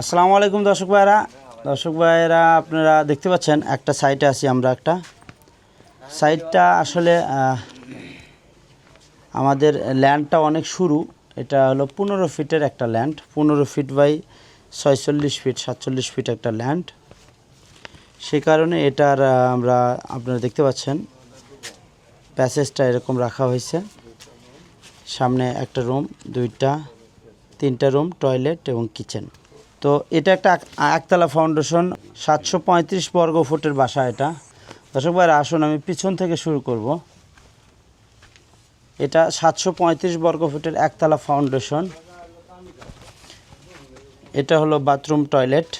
আসসালামু আলাইকুম দর্শক ভাইরা দর্শক ভাইরা আপনারা দেখতে পাচ্ছেন, একটা সাইটে আছি আমরা একটা। সাইটটা আসলে আমাদের ল্যান্ডটা অনেক শুরু। এটা হলো পনেরো ফিটের একটা ল্যান্ড। পনেরো ফিট বাই ছয়চল্লিশ ফিট, সাতচল্লিশ ফিট একটা ল্যান্ড। সে কারণে এটার আমরা, আপনারা দেখতে পাচ্ছেন, প্যাসেজটা এরকম রাখা হয়েছে। সামনে একটা রুম, দুইটা, তিনটা রুম, টয়লেট এবং কিচেন। তো এটা একটা এক- একতলা ফাউন্ডেশন সাতশো পঁয়ত্রিশ বর্গ ফুটের বাসা এটা। দর্শক ভাইরা, আসুন আমি পিছন থেকে শুরু করব। এটা সাতশো পঁয়ত্রিশ বর্গ ফুটের একতলা ফাউন্ডেশন এটা হলো বাথরুম টয়লেট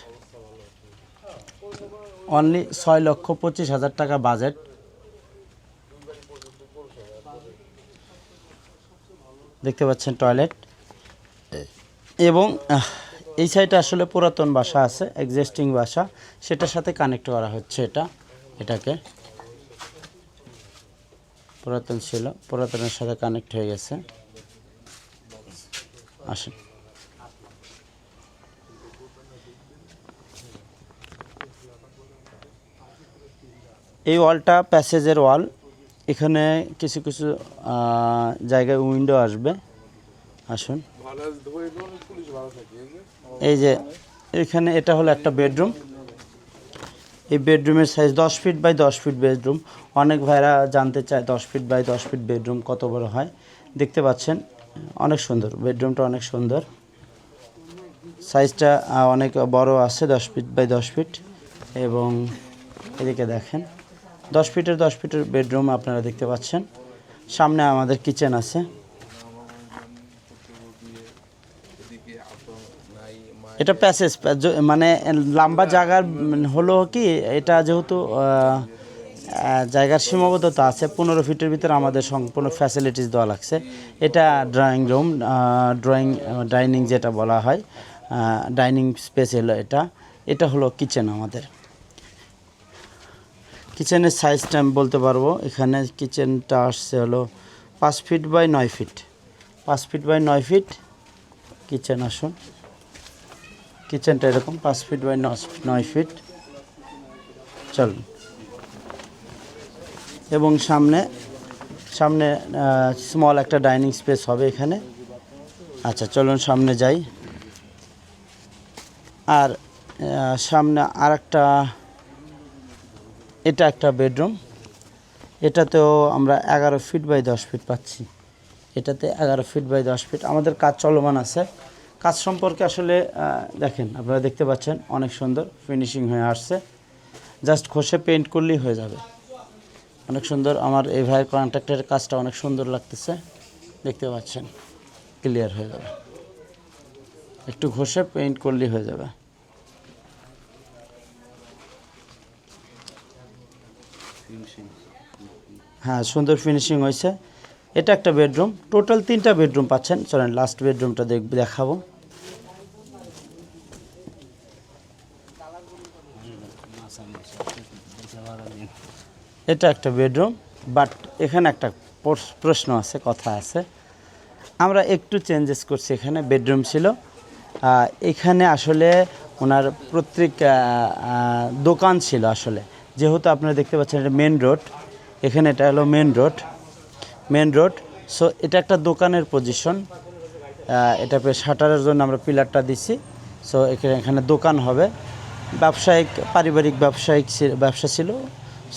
অনলি ছয় লক্ষ পঁচিশ হাজার টাকা বাজেট দেখতে পাচ্ছেন টয়লেট এবং এই সাইডে আসলে পুরাতন বাসা আছে এক্সিস্টিং বাসা সেটার সাথে কানেক্ট করা হচ্ছে এটা, এটাকে। পুরাতন ছিল, পুরাতনের সাথে কানেক্ট হয়ে গেছে। আসেন। এই ওয়ালটা প্যাসেজের ওয়াল। এখানে কিছু কিছু জায়গায় উইন্ডো আসবে। আসুন। এই যে এখানে এটা হলো একটা বেডরুম। এই বেডরুমের সাইজ দশ ফিট বাই দশ ফিট বেডরুম। অনেক ভাইরা জানতে চায় দশ ফিট বাই দশ ফিট বেডরুম কত বড় হয়। দেখতে পাচ্ছেন, অনেক সুন্দর, বেডরুমটা অনেক সুন্দর। সাইজটা অনেক বড় আছে, দশ ফিট বাই দশ ফিট এবং এদিকে দেখেন, দশ ফিটের দশ ফিটের বেডরুম আপনারা দেখতে পাচ্ছেন। সামনে আমাদের কিচেন আছে। এটা প্যাসেজ মানে লম্বা জায়গার হলো কি, এটা যেহেতু জায়গার সীমাবদ্ধতা আছে, পনেরো ফিটের ভিতরে আমাদের সম্পূর্ণ ফ্যাসিলিটিস দেওয়া লাগছে। এটা ড্রয়িং রুম ড্রয়িং ডাইনিং যেটা বলা হয় ডাইনিং স্পেস হলো এটা। এটা হলো কিচেন আমাদের। কিচেনের সাইজটা আমি বলতে পারব, এখানে কিচেনটা আসছে হলো পাঁচ ফিট বাই নয় ফিট পাঁচ ফিট বাই নয় ফিট কিচেন আসুন। কিচেনটা এরকম, পাঁচ ফিট বাই নয় ফিট। চলুন এবং সামনে সামনে স্মল একটা ডাইনিং স্পেস হবে এখানে। আচ্ছা চলুন সামনে যাই। আর সামনে আর একটা এটা একটা বেডরুম। এটাতেও আমরা এগারো ফিট বাই দশ ফিট পাচ্ছি। এটাতে এগারো ফিট বাই দশ ফিট। আমাদের কাজ চলমান আছে। কাজ সম্পর্কে আসলে দেখেন আপনারা দেখতে পাচ্ছেন অনেক সুন্দর ফিনিশিং হয়ে আসছে। জাস্ট ঘষে পেন্ট করলেই হয়ে যাবে। অনেক সুন্দর আমার এই ভাইয়ের কন্ট্রাক্টের কাজটা অনেক সুন্দর লাগতেছে। দেখতে পাচ্ছেন ক্লিয়ার হয়ে যাবে। একটু ঘষে পেইন্ট করলেই হয়ে যাবে। হ্যাঁ সুন্দর ফিনিশিং হয়েছে। এটা একটা বেডরুম টোটাল তিনটা বেডরুম পাচ্ছেন। চলেন লাস্ট বেডরুমটা দেখ দেখাবো। এটা একটা বেডরুম বাট এখানে একটা প্রশ্ন আছে, কথা আছে। আমরা একটু চেঞ্জেস করছি, এখানে বেডরুম ছিল। এখানে আসলে ওনার প্রত্যেক দোকান ছিল আসলে। যেহেতু আপনারা দেখতে পাচ্ছেন এটা মেন রোড এখানে এটা হলো main road main road so এটা একটা দোকানের পজিশন এটা শাটারের জন্য আমরা পিলারটা দিছি। সো এখানে এখানে দোকান হবে। ব্যবসায়িক, পারিবারিক ব্যবসায়িক ব্যবসা ছিল।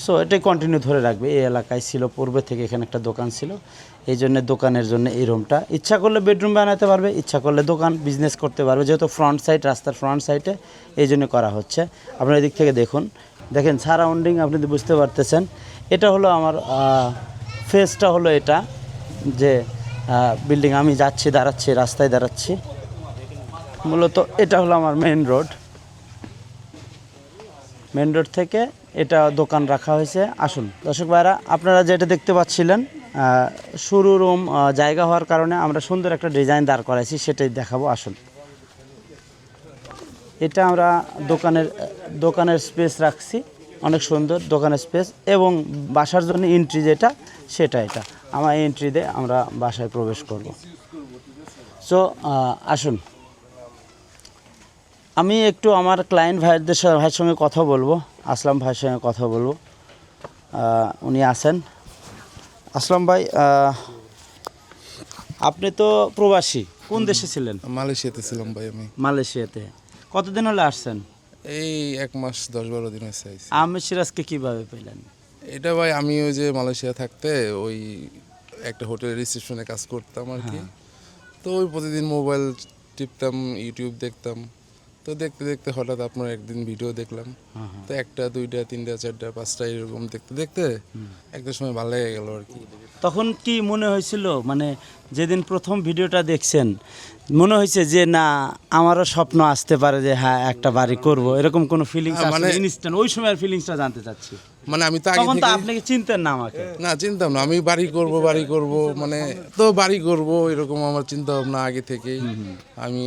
সো এটাই কন্টিনিউ ধরে রাখবে। এই এলাকায় ছিল, পূর্বে থেকে এখানে একটা দোকান ছিল। এই জন্য দোকানের জন্য এই রুমটা ইচ্ছা করলে বেডরুম বানাতে পারবে, ইচ্ছা করলে দোকান বিজনেস করতে পারবে। যেহেতু ফ্রন্ট সাইড রাস্তার ফ্রন্ট সাইডে এই জন্য করা হচ্ছে। আপনার এদিক থেকে দেখুন। দেখেন সারাউন্ডিং আপনি বুঝতে পারতেছেন, এটা হলো আমার ফেসটা হলো এটা যে বিল্ডিং আমি যাচ্ছি, দাঁড়াচ্ছি, রাস্তায় দাঁড়াচ্ছি। মূলত এটা হলো আমার মেন রোড মেন রোড থেকে এটা দোকান রাখা হয়েছে। আসুন, দর্শক ভাইরা আপনারা যেটা দেখতে পাচ্ছিলেন সরু রুম জায়গা হওয়ার কারণে আমরা সুন্দর একটা ডিজাইন দাঁড় করাইছি, সেটাই দেখাবো, আসুন। এটা আমরা দোকানের দোকানের স্পেস রাখছি, অনেক সুন্দর দোকানের স্পেস এবং বাসার জন্য এন্ট্রি যেটা, সেটা এটা। আমার এন্ট্রি দিয়ে আমরা বাসায় প্রবেশ করব। সো আসুন। আমি একটু আমার ক্লায়েন্ট ভাইদের ভাইয়ের সঙ্গে কথা বলব। আসলাম ভাইয়ের সঙ্গে কথা বলব। উনি আছেন। আসলাম ভাই আপনি তো প্রবাসী কোন দেশে ছিলেন? মালয়েশিয়াতে ছিলাম ভাই আমি। মালয়েশিয়াতে। কতদিন হলে আসছেন? এই এক মাস দশ বারো দিন হয়েছে। আহমেদ সিরাজকে কীভাবে পেলেন? এটা ভাই আমি ওই যে মালয়েশিয়া থাকতে ওই একটা হোটেল রিসেপশনে কাজ করতাম আর কি। তো ওই প্রতিদিন মোবাইল টিপতাম ইউটিউব দেখতাম। তো দেখতে দেখতে হঠাৎ আপনার একদিন ভিডিও দেখলাম। তো একটা দুইটা তিনটা চারটা পাঁচটা এরকম দেখতে দেখতে একটা সময় ভালো লেগে গেল আর কি। তখন কি মনে হয়েছিল? মানে যেদিন প্রথম ভিডিওটা দেখছেন মনে হয়েছে যে না আমারও স্বপ্ন আসতে পারে যে হ্যাঁ একটা বাড়ি করব। এরকম কোনো ফিলিংস হ্যাঁ, মানে মানে- ইনস্ট্যান্ট ওই সময়ের ফিলিংসটা জানতে চাচ্ছি। মানে আমি তো আগে তখন তো আপনি চিনতেন না আমাকে। না চিন্তাম না। আমি বাড়ি করব বাড়ি করব মানে তো বাড়ি করব এরকম আমার চিন্তা ভাবনা আগে থেকেই। আমি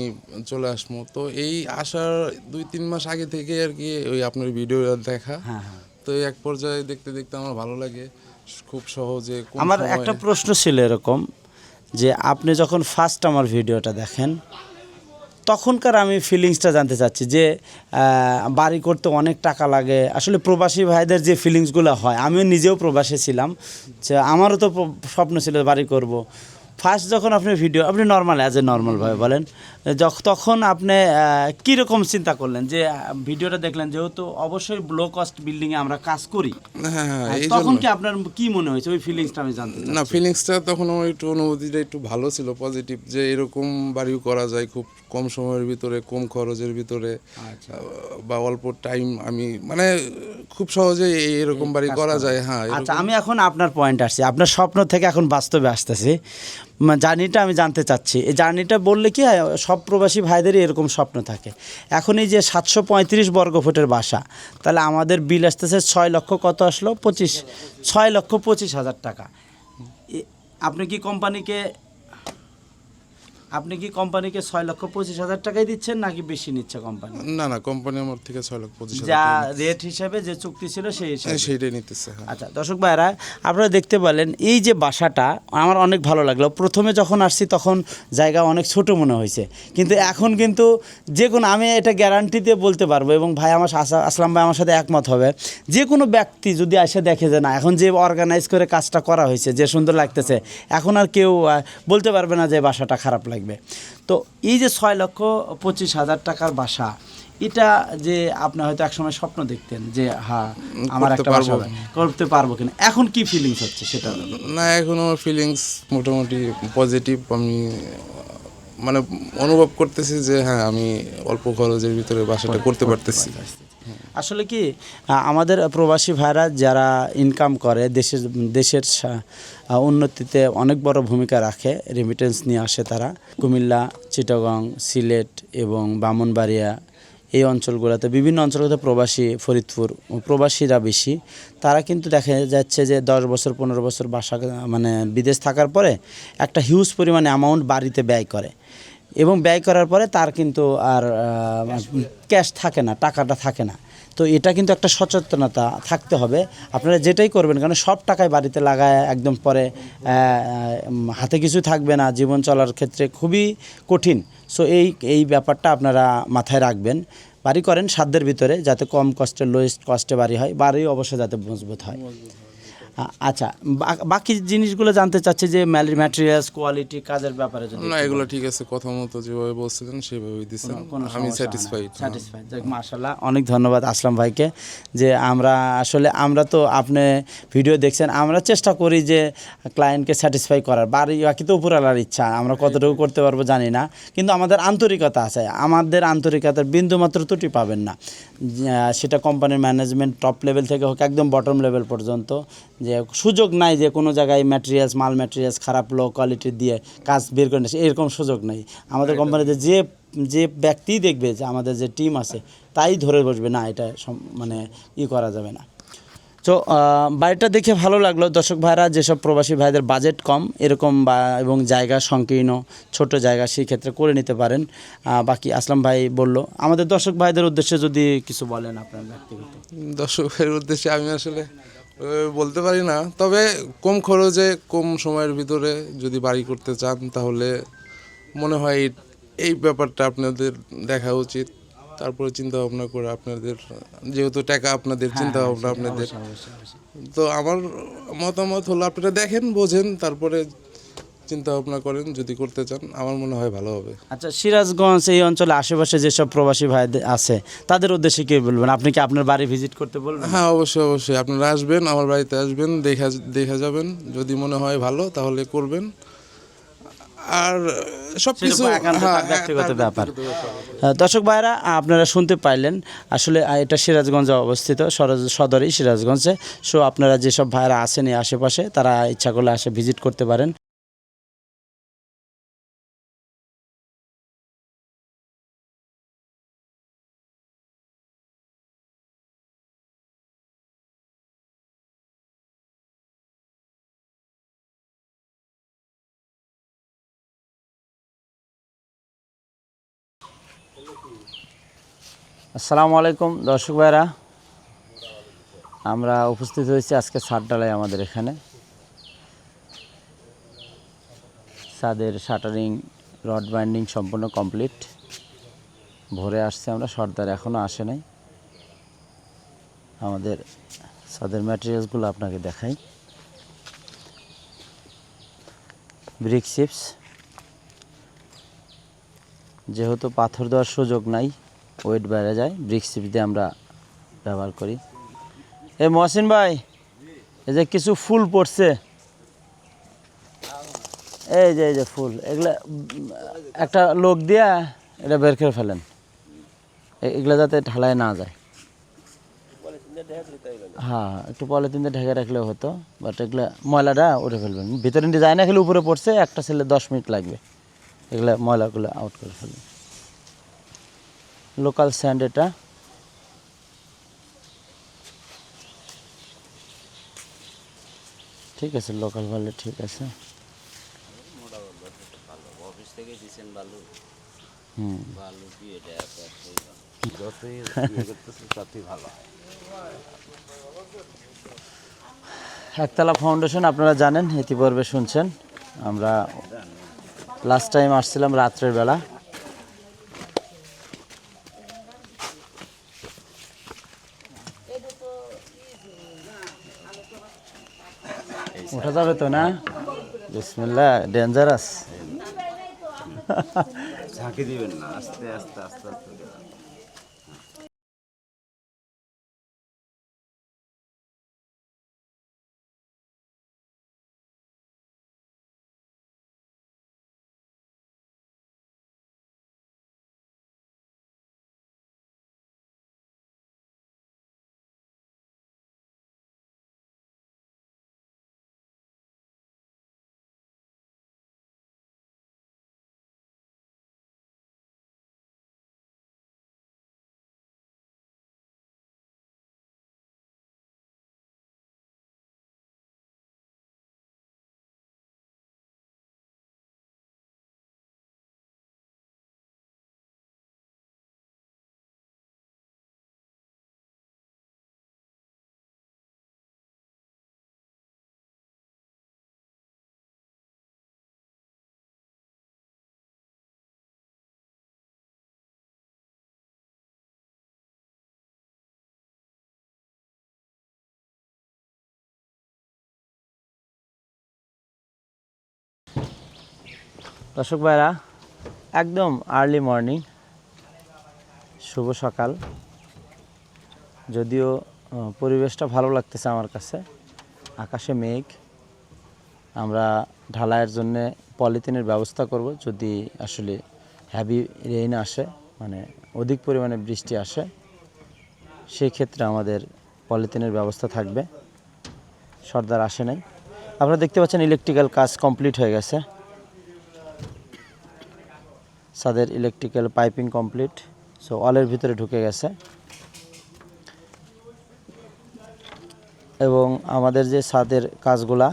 চলে আসব তো এই আসার দুই তিন মাস আগে থেকে আর কি ওই আপনার ভিডিও দেখা। হ্যাঁ হ্যাঁ। তো এক পর্যায়ে দেখতে দেখতে আমার ভালো লাগে। খুব সহজে আমার একটা প্রশ্ন ছিল এরকম যে আপনি যখন ফার্স্ট আমার ভিডিওটা দেখেন তখনকার আমি ফিলিংসটা জানতে চাচ্ছি যে বাড়ি করতে অনেক টাকা লাগে। আসলে প্রবাসী ভাইদের যে ফিলিংসগুলো হয় আমিও নিজেও প্রবাসী ছিলাম। যে আমারও তো স্বপ্ন ছিল বাড়ি করব। ফার্স্ট যখন আপনি ভিডিও আপনি নর্মাল অ্যাজ এ নর্মালভাবে বলেন তখন আপনি কীরকম চিন্তা করলেন? যে ভিডিওটা দেখলেন যেহেতু অবশ্যই লো কস্ট বিল্ডিংয়ে আমরা কাজ করি। হ্যাঁ হ্যাঁ তখন কি আপনার কি মনে হয়েছে? ওই ফিলিংসটা আমি জানতে না ফিলিংসটা তখন আমার একটু অনুভূতিটা একটু ভালো ছিল পজিটিভ যে এরকম বাড়িও করা যায় খুব কম সময়ের ভিতরে কম খরচের ভিতরে আচ্ছা। বা অল্প টাইম আমি মানে খুব সহজে এরকম বাড়ি করা যায় হ্যাঁ আচ্ছা আমি এখন আপনার পয়েন্ট আসছি। আপনার স্বপ্ন থেকে এখন বাস্তবে আসতেছি। জার্নিটা আমি জানতে চাচ্ছি। এই জার্নিটা বললে কি হয় সব প্রবাসী ভাইদেরই এরকম স্বপ্ন থাকে। এখন এই যে সাতশো পঁয়ত্রিশ বর্গ ফুটের বাসা তাহলে আমাদের বিল আসতেছে ছয় লক্ষ কত আসলো? পঁচিশ। ছয় লক্ষ পঁচিশ হাজার টাকা। আপনি কি কোম্পানিকে আপনি কি কোম্পানিকে ছয় লক্ষ পঁচিশ হাজার টাকাই দিচ্ছেন নাকি বেশি নিচ্ছে কোম্পানি? না না কোম্পানি আমার থেকে ছয় লক্ষ পঁচিশ যা রেট হিসাবে যে চুক্তি ছিল সেই হিসাবে। হ্যাঁ, সেইটাই নিতেছে হ্যাঁ। আচ্ছা দর্শক ভাইরা আপনারা দেখতে পেলেন এই যে বাসাটা আমার অনেক ভালো লাগল। প্রথমে যখন আসছি তখন জায়গা অনেক ছোট মনে হয়েছে। কিন্তু এখন কিন্তু যে কোনো আমি এটা গ্যারান্টি দিয়ে বলতে পারব এবং ভাই আমার আসা- আসলাম ভাই আমার সাথে একমত হবে। যে কোনো ব্যক্তি যদি এসে দেখে যে না এখন যে অর্গানাইজ করে কাজটা করা হয়েছে যে সুন্দর লাগতেছে এখন আর কেউ বলতে পারবে না যে বাসাটা খারাপ লাগবে তো এই যে ছয় লক্ষ পঁচিশ হাজার টাকার বাসা এটা যে আপনি হয়তো একসময় স্বপ্ন দেখতেন যে হ্যাঁ আমার একটা বাসা পারব। করতে পারব কিনা? এখন কি ফিলিংস হচ্ছে সেটা? না এখন আমার ফিলিংস মোটামুটি পজিটিভ আমি মানে অনুভব করতেছি যে হ্যাঁ আমি অল্প খরচের ভিতরে বাসাটা করতে পারতেছি। আসলে কি আমাদের প্রবাসী ভাইরা যারা ইনকাম করে, দেশের দেশের উন্নতিতে অনেক বড় ভূমিকা রাখে রেমিটেন্স নিয়ে আসে তারা। কুমিল্লা, চিটাগং, সিলেট এবং বামনবাড়িয়া এই অঞ্চলগুলোতে, বিভিন্ন অঞ্চলগুলোতে প্রবাসী, ফরিদপুর, প্রবাসীরা বেশি। তারা কিন্তু দেখা যাচ্ছে যে দশ বছর, পনেরো বছর বাসা মানে বিদেশ থাকার পরে একটা হিউজ পরিমাণে অ্যামাউন্ট বাড়িতে ব্যয় করে। এবং ব্যয় করার পরে তার কিন্তু আর ক্যাশ থাকে না টাকাটা থাকে না। তো এটা কিন্তু একটা সচেতনতা থাকতে হবে। আপনারা যেটাই করবেন কারণ সব টাকায় বাড়িতে লাগায় একদম পরে হাতে কিছু থাকবে না জীবন চলার ক্ষেত্রে খুবই কঠিন। সো এই এই ব্যাপারটা আপনারা মাথায় রাখবেন। বাড়ি করেন সাধ্যের ভিতরে যাতে কম কষ্টে লোয়েস্ট কস্টে বাড়ি হয়। বাড়ি অবশ্যই যাতে মজবুত হয়। আচ্ছা বাকি জিনিসগুলো জানতে চাচ্ছি যে ম্যাটেরিয়ালস কোয়ালিটি কাজের ব্যাপারে যদি না এগুলো ঠিক আছে কথা মতো যেভাবে বলছিলেন সেভাবেই দিচ্ছেন। আমি স্যাটিসফাইড স্যাটিসফাইড যাক মাশাল্লাহ অনেক ধন্যবাদ আসলাম ভাইকে যে আমরা আসলে আমরা তো আপনি ভিডিও দেখছেন আমরা চেষ্টা করি যে ক্লায়েন্টকে স্যাটিসফাই করার। বাড়ি বাকি তো উপরালার ইচ্ছা আমরা কতটুকু করতে পারব জানি না কিন্তু আমাদের আন্তরিকতা আছে। আমাদের আন্তরিকতার বিন্দুমাত্র ত্রুটি পাবেন না। সেটা কোম্পানির ম্যানেজমেন্ট টপ লেভেল থেকে হোক একদম বটম লেভেল পর্যন্ত যে সুযোগ নাই যে কোনো জায়গায় ম্যাটেরিয়ালস মাল ম্যাটেরিয়ালস খারাপ লো কোয়ালিটির দিয়ে কাজ বের করে নিয়ে এরকম সুযোগ নেই। আমাদের কোম্পানিতে যে যে ব্যক্তি দেখবে যে আমাদের যে টিম আছে তাই ধরে বসবে না এটা মানে ই করা যাবে না। তো বাড়িটা দেখে ভালো লাগল। দর্শক ভাইরা যেসব প্রবাসী ভাইদের বাজেট কম এরকম বা এবং জায়গা সংকীর্ণ ছোট জায়গা সেই ক্ষেত্রে করে নিতে পারেন। বাকি আসলাম ভাই বলল আমাদের দর্শক ভাইদের উদ্দেশ্যে যদি কিছু বলেন আপনার ব্যক্তিগত। দর্শক ভাইয়ের উদ্দেশ্যে আমি আসলে বলতে পারি না। তবে কম খরচে কম সময়ের ভিতরে যদি বাড়ি করতে চান তাহলে মনে হয় এই- ব্যাপারটা আপনাদের দেখা উচিত। তারপরে চিন্তা ভাবনা করে আপনাদের যেহেতু টাকা আপনাদের চিন্তা ভাবনা আপনাদের। অবশ্যই, অবশ্যই। তো আমার মতামত হলো আপনারা দেখেন বোঝেন তারপরে চিন্তা ভাবনা করেন যদি করতে চান আমার মনে হয় ভালো হবে। আচ্ছা সিরাজগঞ্জ এই অঞ্চলে আশেপাশে যেসব প্রবাসী ভাই আছে তাদের উদ্দেশ্যে কি বলবেন? আপনি কি আপনার বাড়ি ভিজিট করতে বলবেন? হ্যাঁ অবশ্যই অবশ্যই। আপনারা আসবেন আমার বাড়িতে আসবেন দেখা দেখা যাবেন। যদি মনে হয় ভালো তাহলে করবেন। আর সব কিছু একান্ত ব্যক্তিগত ব্যাপার। দর্শক ভাইরা আপনারা শুনতে পাইলেন আসলে এটা সিরাজগঞ্জে অবস্থিত সদরই সিরাজগঞ্জে। সো আপনারা যেসব ভাইরা আছেন এই আশেপাশে তারা ইচ্ছা করলে আসে ভিজিট করতে পারেন। আসসালামু আলাইকুম, দর্শক ভাইরা আমরা উপস্থিত হয়েছি আজকে ডালায় আমাদের এখানে। ছাদের শাটারিং, রড বাইন্ডিং সম্পূর্ণ কমপ্লিট। ভোরে আসছে আমরা, সর্দার এখনও আসে নাই। আমাদের ছাদের ম্যাটেরিয়ালসগুলো আপনাকে দেখাই। ব্রিক চিপস যেহেতু পাথর দেওয়ার সুযোগ নাই ওয়েট বেড়ে যায় ব্রিক্স চিপস দিয়ে আমরা ব্যবহার করি। এ মহসিন ভাই, এই যে কিছু ফুল পড়ছে। এই যে এই যে ফুল, এগুলা, একটা লোক দিয়া এটা বের করে ফেলেন। এগুলা যাতে ঢালায় না যায়। হ্যাঁ একটু পলিথিন দিয়ে ঢেকে রাখলেও হতো বাট এগুলা ময়লাটা উঠে ফেলবেন। ভিতরে যায় না খেলে উপরে পড়ছে, একটা ছেলে দশ মিনিট লাগবে। এগুলা ময়লাগুলো আউট করে ফেলবেন লোকাল স্যান্ড এটা। ঠিক আছে লোকাল ভালো ঠিক আছে। বালু বালু একতলা ফাউন্ডেশন আপনারা জানেন, ইতিপূর্বে শুনছেন। আমরা লাস্ট টাইম আসছিলাম রাত্রের বেলা। উঠা যাবে তো না? বিসমিল্লা ডেঞ্জারাস ঝাঁকি দিবেন না, আস্তে আস্তে আস্তে আস্তে দর্শক ভাইরা, একদম আর্লি মর্নিং শুভ সকাল। যদিও পরিবেশটা ভালো লাগতেছে আমার কাছে। আকাশে মেঘ। আমরা ঢালাইয়ের জন্য পলিথিনের ব্যবস্থা করব যদি আসলে হ্যাভি রেইন আসে মানে অধিক পরিমাণে বৃষ্টি আসে। সেই ক্ষেত্রে আমাদের পলিথিনের ব্যবস্থা থাকবে। সর্দার আসে নাই। আপনারা দেখতে পাচ্ছেন ইলেকট্রিক্যাল কাজ কমপ্লিট হয়ে গেছে। ছাদের ইলেকট্রিক্যাল পাইপিং কমপ্লিট সো অলের ভিতরে ঢুকে গেছে। এবং আমাদের যে ছাদের কাজগুলা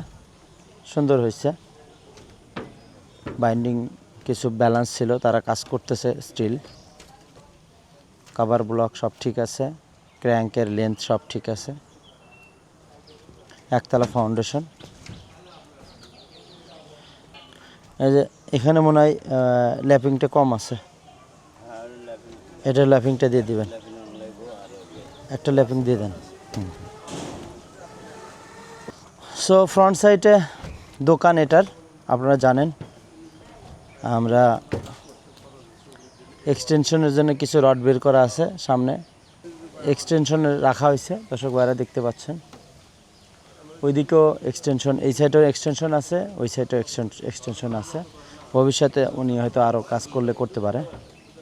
সুন্দর হয়েছে। বাইন্ডিং কিছু ব্যালেন্স ছিল, তারা কাজ করতেছে স্টিল কাভার ব্লক সব ঠিক আছে। ক্র্যাঙ্কের লেন্থ সব ঠিক আছে। একতলা ফাউন্ডেশন যে এখানে মনে হয় ল্যাপিংটা কম আছে। এটা ল্যাপিংটা দিয়ে দিবেন। একটা ল্যাপিং দিয়ে দেন। সো ফ্রন্ট সাইডে দোকান এটার, আপনারা জানেন। আমরা এক্সটেনশনের জন্য কিছু রড বের করা আছে সামনে। এক্সটেনশনে রাখা হয়েছে, দর্শক ভাইরা দেখতে পাচ্ছেন। ওইদিকেও এক্সটেনশন এই সাইডেও এক্সটেনশন আছে, ওই সাইডেও এক্সটেনশন আছে। ভবিষ্যতে উনি হয়তো আরও কাজ করলে করতে পারে,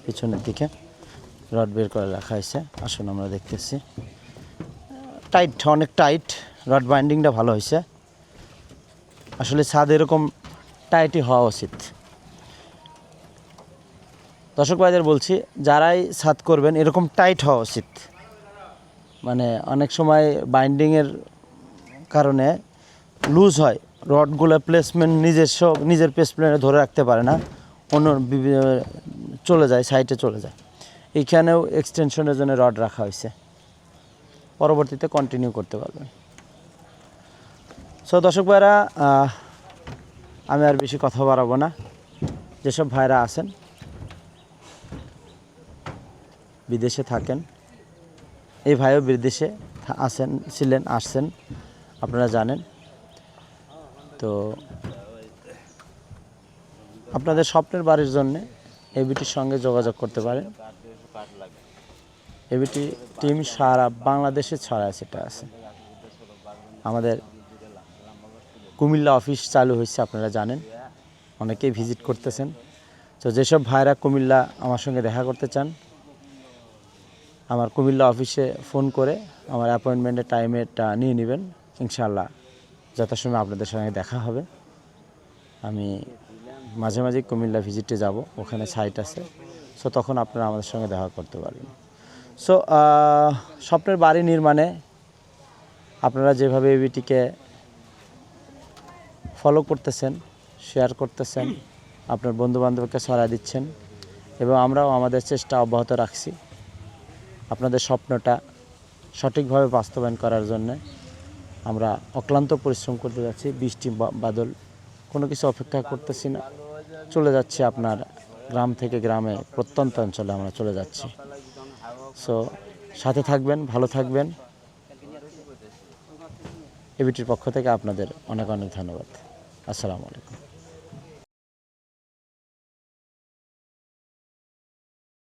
পিছনের দিকে। রড বের করে রাখা হয়েছে, আসুন আমরা দেখতেছি। টাইট অনেক টাইট রড বাইন্ডিংটা ভালো হয়েছে। আসলে ছাদ এরকম টাইটই হওয়া উচিত। দর্শক ভাইদের বলছি, যারাই ছাদ করবেন, এরকম টাইট হওয়া উচিত। মানে অনেক সময় বাইন্ডিংয়ের কারণে লুজ হয়। রডগুলো প্লেসমেন্ট নিজস্ব, নিজের প্লেসমেন্টে ধরে রাখতে পারে না। অন্য চলে যায় সাইডে চলে যায়। এইখানেও এক্সটেনশনের জন্য রড রাখা হয়েছে। পরবর্তীতে কন্টিনিউ করতে পারবেন। সো দর্শক ভাইরা আমি আর বেশি কথা বাড়াবো না। যেসব ভাইরা আছেন, বিদেশে থাকেন, এই ভাইও বিদেশে আছেন, ছিলেন, আসছেন। আপনারা জানেন। তো আপনাদের স্বপ্নের বাড়ির জন্যে এবিটির সঙ্গে যোগাযোগ করতে পারেন। এবিটি টিম সারা বাংলাদেশে ছড়ায় সেটা আছে। আমাদের কুমিল্লা অফিস চালু হয়েছে, আপনারা জানেন। অনেকেই ভিজিট করতেছেন। তো যেসব ভাইরা কুমিল্লা আমার সঙ্গে দেখা করতে চান, আমার কুমিল্লা অফিসে ফোন করে আমার অ্যাপয়েন্টমেন্টের টাইমেরটা নিয়ে নেবেন। ইনশাল্লাহ যথাসময় আপনাদের সঙ্গে দেখা হবে। আমি মাঝে মাঝে কুমিল্লা ভিজিটে যাব, ওখানে সাইট আছে। সো তখন আপনারা আমাদের সঙ্গে দেখা করতে পারবেন। সো স্বপ্নের বাড়ি নির্মাণে আপনারা যেভাবে এবিটিকে ফলো করতেছেন শেয়ার করতেছেন, আপনার বন্ধুবান্ধবকে ছড়া দিচ্ছেন এবং আমরাও আমাদের চেষ্টা অব্যাহত রাখছি আপনাদের স্বপ্নটা সঠিকভাবে বাস্তবায়ন করার জন্য। আমরা অক্লান্ত পরিশ্রম করতে যাচ্ছি, বৃষ্টি বাদল, কোনো কিছু অপেক্ষা করতেছি না। চলে যাচ্ছি আপনার গ্রাম থেকে গ্রামে প্রত্যন্ত অঞ্চলে আমরা চলে যাচ্ছি। সো সাথে থাকবেন, ভালো থাকবেন। এবিটির পক্ষ থেকে আপনাদের অনেক অনেক ধন্যবাদ। আসসালামু আলাইকুম।